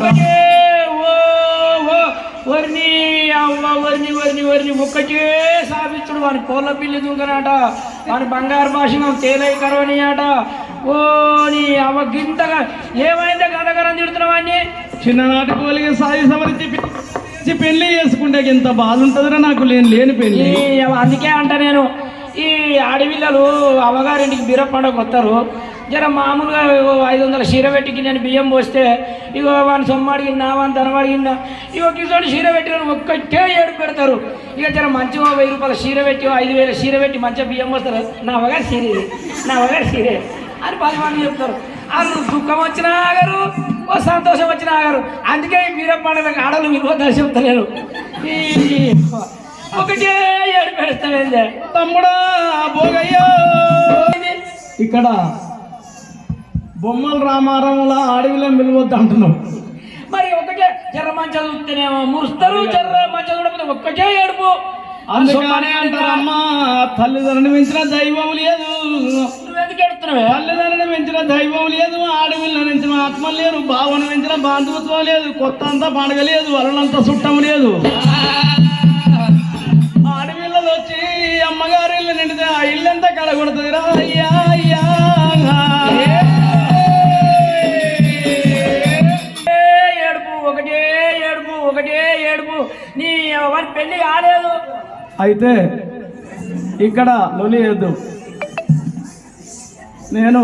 ఒకటే ఓ ఓ వరిని అవ్వ వరిని వరిని వరిని ఒక్కటే సాధించుడు. వాని కోళ్ళ పిల్లి దూకనాట వాని బంగారు భాషణం తేలై కరవని ఆట ఓ నీ అవ్వ గింతగా ఏమైందో గదగరం తిడుతున్నావు అన్ని? చిన్ననాటి కోలిగా సాయి సమరించి పె- పెళ్ళి చేసుకుంటే ఇంత బాధ ఉంటుందిరా నాకు లేని లేని పెళ్ళి. అందుకే అంట నేను. ఈ ఆడపిల్లలు అవ్వగారింటికి బీర పండుగ వస్తారు జర మామూలుగా ఐదు వందల చీర పెట్టికి నేను బియ్యం పోస్తే ఇగో వాని సొమ్మ అడిగిందా వాని ధనం అడిగిందా? ఇగో కిసోడు చీర పెట్టిన ఒక్కటే ఏడు పెడతారు. ఇక జర మంచిగా వెయ్యి రూపాయల చీర పెట్టి ఐదు వేల చీర పెట్టి మంచిగా బియ్యం పోస్తారు. నా వగారు సీరే నా వగారు చీరే అని పది మంది చెప్తారు. వాళ్ళు దుఃఖం వచ్చినా ఆగరు ఓ సంతోషం వచ్చినా ఆగరు. అందుకే ఈ బీర ఆడలు విలువ చెప్తలేరు. ఈ ఒకటే ఏడు పెడతావేందే? తమ్ముడా భోగయ్యో. ఇక్కడ బొమ్మల రామారంలో అడవిలో మిలవద్దు అంటున్నావు మరి ఒకటే జర్ర మంచ చూస్తేనేమో మురుస్తారు జర్ర మంచ చూడకపోతే ఒక్కటే ఏడుపు. అందుకనే అంటారమ్మా తల్లిదండ్రులు మించిన దైవం లేదు. నువ్వెందుకు ఎడుతున్నావే తల్లిదండ్రులు మించిన దైవం లేదు. ఆడపిల్లని మించిన ఆత్మ లేదు భావన మించిన బాంధవత్వం లేదు. కొత్త అంతా పండగ లేదు. వలనంతా చుట్టం లేదు. ఆడపిల్లలు వచ్చి అమ్మగారి ఇల్లు నిండితే ఆ ఇల్లంతా కడగొడుతుంది రా అయ్యా? ఏడుపు. నీ వారి పెళ్ళి కాలేదు. అయితే ఇక్కడ లొలి వేద్దు. నేను